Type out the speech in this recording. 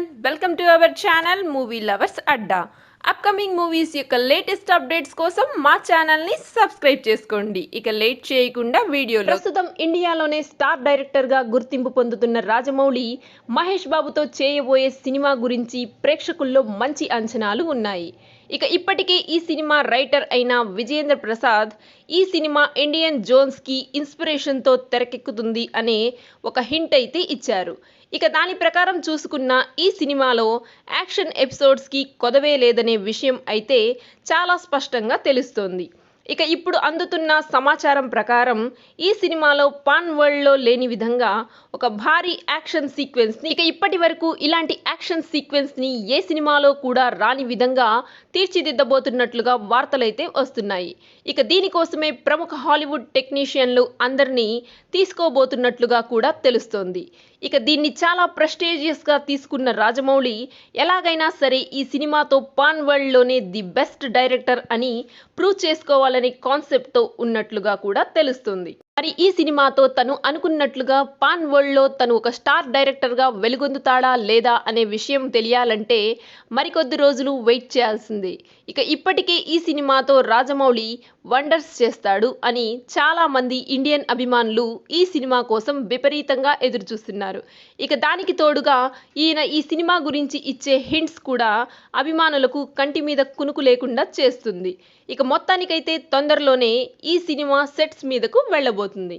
Everyone welcome to our channel movie lovers Adda upcoming movies యొక్క latest updates కోసం మా ఛానల్ని సబ్స్క్రైబ్ చేసుకోండి. ఇక లేట్ చేయకుండా వీడియో ప్రస్తుతం ఇండియాలోనే స్టార్ డైరెక్టర్గా గుర్తింపు పొందుతున్న రాజమౌళి మహేష్ బాబుతో చేయబోయే సినిమా గురించి ప్రేక్షకుల్లో మంచి అంచనాలు ఉన్నాయి. ఇక ఇప్పటికే ఈ సినిమా రైటర్ అయిన విజయేంద్ర ప్రసాద్ ఈ సినిమా ఇండియన్ జోన్స్కి ఇన్స్పిరేషన్తో తెరకెక్కుతుంది అనే ఒక హింట్ అయితే ఇచ్చారు. ఇక దాని ప్రకారం చూసుకున్న ఈ సినిమాలో యాక్షన్ ఎపిసోడ్స్కి కొదవే లేదనే విషయం అయితే చాలా స్పష్టంగా తెలుస్తోంది. ఇక ఇప్పుడు అందుతున్న సమాచారం ప్రకారం ఈ సినిమాలో పాన్ వరల్డ్లో లేని విధంగా ఒక భారీ యాక్షన్ సీక్వెన్స్ని ఇక ఇప్పటి వరకు ఇలాంటి యాక్షన్ సీక్వెన్స్ని ఏ సినిమాలో కూడా రాని విధంగా తీర్చిదిద్దబోతున్నట్లుగా వార్తలైతే వస్తున్నాయి. ఇక దీనికోసమే ప్రముఖ హాలీవుడ్ టెక్నీషియన్లు అందరినీ తీసుకోబోతున్నట్లుగా కూడా తెలుస్తోంది. ఇక దీన్ని చాలా ప్రెస్టేజియస్గా తీసుకున్న రాజమౌళి ఎలాగైనా సరే ఈ సినిమాతో పాన్ వరల్డ్లోనే ది బెస్ట్ డైరెక్టర్ అని ప్రూవ్ చేసుకోవాలని కాన్సెప్ట్తో ఉన్నట్లుగా కూడా తెలుస్తుంది. మరి ఈ సినిమాతో తను అనుకున్నట్లుగా పాన్ వరల్డ్లో తను ఒక స్టార్ డైరెక్టర్గా వెలుగొందుతాడా లేదా అనే విషయం తెలియాలంటే మరికొద్ది రోజులు వెయిట్ చేయాల్సిందే. ఇక ఇప్పటికే ఈ సినిమాతో రాజమౌళి వండర్స్ చేస్తాడు అని చాలామంది ఇండియన్ అభిమానులు ఈ సినిమా కోసం విపరీతంగా ఎదురుచూస్తున్నారు. ఇక దానికి తోడుగా ఈయన ఈ సినిమా గురించి ఇచ్చే హింట్స్ కూడా అభిమానులకు కంటి మీద కునుకు లేకుండా చేస్తుంది. ఇక మొత్తానికైతే తొందరలోనే ఈ సినిమా సెట్స్ మీదకు వెళ్ళబోతుంది. అవుతుంది